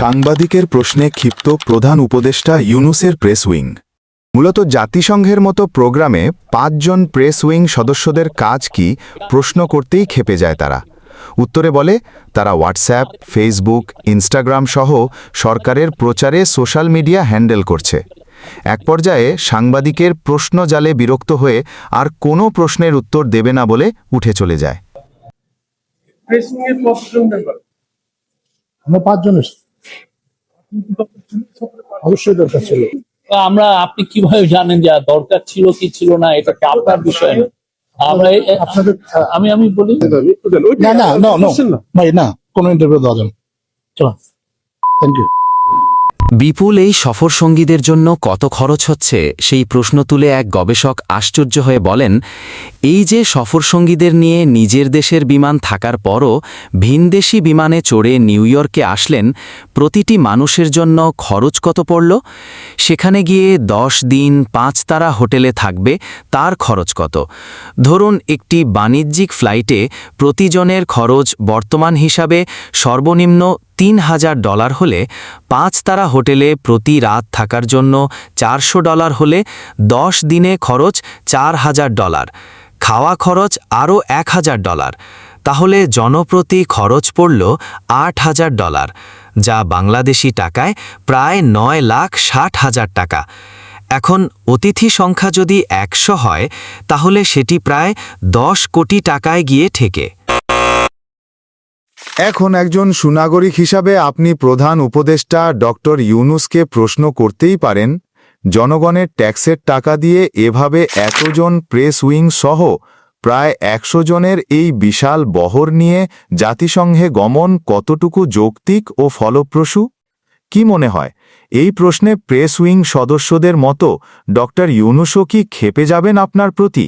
সাংবাদিকের প্রশ্নে ক্ষিপ্ত প্রধান উপদেষ্টা ইউনুসের প্রেস উইং। মূলত জাতিসংঘের মতো প্রোগ্রামে পাঁচজন প্রেস উইং সদস্যদের কাজ কি প্রশ্ন করতেই খেপে যায় তারা। উত্তরে বলে তারা হোয়াটসঅ্যাপ ফেসবুক ইনস্টাগ্রাম সহ সরকারের প্রচারে সোশ্যাল মিডিয়া হ্যান্ডেল করছে। এক পর্যায়ে সাংবাদিকের প্রশ্ন জালে বিরক্ত হয়ে আর কোনো প্রশ্নের উত্তর দেবে না বলে উঠে চলে যায়। আমরা পাঁচজন এসেছি। অবশ্যই দরকার ছিল। আমরা আপনি কীভাবে জানেন যে দরকার ছিল কি ছিল না? এটা আপনার বিষয় না? আমরা আপনাদের আমি আমি বলি। না না না না কোনো ইন্টারভিউ দেওয়া যাবে চলো থ্যাংক ইউ বিপুল এই সফরসঙ্গীদের জন্য কত খরচ হচ্ছে, সেই প্রশ্ন তুলে এক গবেষক আশ্চর্য হয়ে বলেন, এই যে সফরসঙ্গীদের নিয়ে নিজের দেশের বিমান থাকার পরও ভিনদেশি বিমানে চড়ে নিউ ইয়র্কে আসলেন, প্রতিটি মানুষের জন্য খরচ কত পড়ল? সেখানে গিয়ে দশ দিন পাঁচ তারা হোটেলে থাকবে, তার খরচ কত? ধরুন একটি বাণিজ্যিক ফ্লাইটে প্রতিজনের খরচ বর্তমান হিসাবে সর্বনিম্ন তিন হাজার ডলার হলে পাঁচ তারা হোটেলে প্রতি রাত থাকার জন্য চারশো ডলার হলে দশ দিনে খরচ চার হাজার ডলার। খাওয়া খরচ আরও এক হাজার ডলার। তাহলে জনপ্রতি খরচ পড়ল আট হাজার ডলার, যা বাংলাদেশি টাকায় প্রায় নয় লাখ ষাট হাজার টাকা। এখন অতিথি সংখ্যা যদি একশো হয়, তাহলে সেটি প্রায় দশ কোটি টাকায় গিয়ে ঠেকে। এখন একজন সুনাগরিক হিসাবে আপনি প্রধান উপদেষ্টা ডক্টর ইউনুসকে প্রশ্ন করতেই পারেন, জনগণের ট্যাক্সের টাকা দিয়ে এভাবে এতজন প্রেস উইং সহ প্রায় একশো জনের এই বিশাল বহর নিয়ে জাতিসংঘে গমন কতটুকু যৌক্তিক ও ফলপ্রসূ? কি মনে হয়, এই প্রশ্নে প্রেস উইং সদস্যদের মতো ডক্টর ইউনুসও কি খেপে যাবেন আপনার প্রতি?